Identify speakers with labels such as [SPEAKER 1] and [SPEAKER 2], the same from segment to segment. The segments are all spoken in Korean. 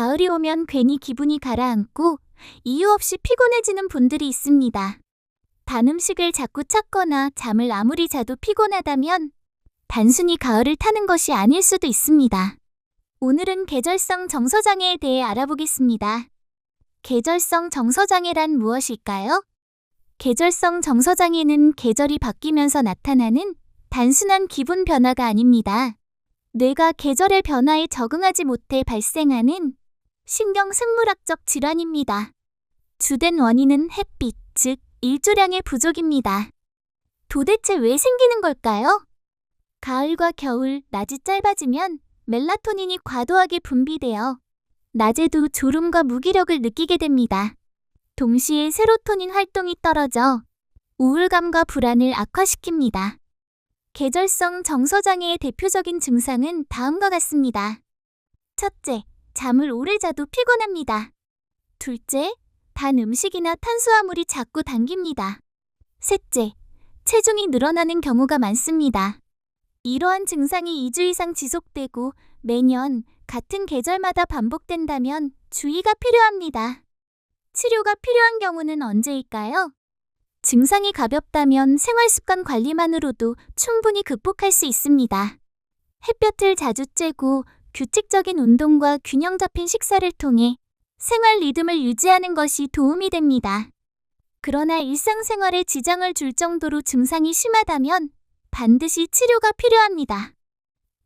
[SPEAKER 1] 가을이 오면 괜히 기분이 가라앉고 이유 없이 피곤해지는 분들이 있습니다. 단 음식을 자꾸 찾거나 잠을 아무리 자도 피곤하다면 단순히 가을을 타는 것이 아닐 수도 있습니다. 오늘은 계절성 정서장애에 대해 알아보겠습니다. 계절성 정서장애란 무엇일까요? 계절성 정서장애는 계절이 바뀌면서 나타나는 단순한 기분 변화가 아닙니다. 뇌가 계절의 변화에 적응하지 못해 발생하는 신경 생물학적 질환입니다. 주된 원인은 햇빛, 즉 일조량의 부족입니다. 도대체 왜 생기는 걸까요? 가을과 겨울, 낮이 짧아지면 멜라토닌이 과도하게 분비되어 낮에도 졸음과 무기력을 느끼게 됩니다. 동시에 세로토닌 활동이 떨어져 우울감과 불안을 악화시킵니다. 계절성 정서장애의 대표적인 증상은 다음과 같습니다. 첫째, 잠을 오래 자도 피곤합니다. 둘째, 단 음식이나 탄수화물이 자꾸 당깁니다. 셋째, 체중이 늘어나는 경우가 많습니다. 이러한 증상이 2주 이상 지속되고 매년 같은 계절마다 반복된다면 주의가 필요합니다. 치료가 필요한 경우는 언제일까요? 증상이 가볍다면 생활습관 관리만으로도 충분히 극복할 수 있습니다. 햇볕을 자주 쬐고 규칙적인 운동과 균형 잡힌 식사를 통해 생활 리듬을 유지하는 것이 도움이 됩니다. 그러나 일상생활에 지장을 줄 정도로 증상이 심하다면 반드시 치료가 필요합니다.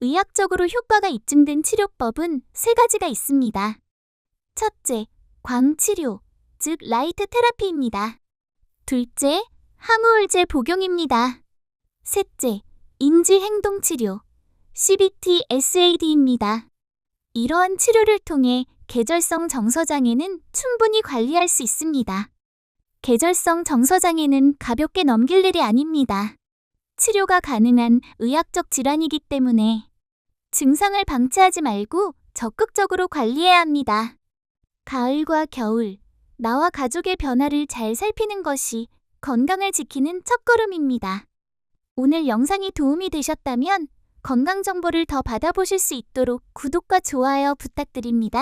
[SPEAKER 1] 의학적으로 효과가 입증된 치료법은 세 가지가 있습니다. 첫째, 광치료, 즉 라이트 테라피입니다. 둘째, 항우울제 복용입니다. 셋째, 인지행동치료, CBT SAD입니다. 이러한 치료를 통해 계절성 정서장애는 충분히 관리할 수 있습니다. 계절성 정서장애는 가볍게 넘길 일이 아닙니다. 치료가 가능한 의학적 질환이기 때문에 증상을 방치하지 말고 적극적으로 관리해야 합니다. 가을과 겨울, 나와 가족의 변화를 잘 살피는 것이 건강을 지키는 첫걸음입니다. 오늘 영상이 도움이 되셨다면 건강 정보를 더 받아보실 수 있도록 구독과 좋아요 부탁드립니다.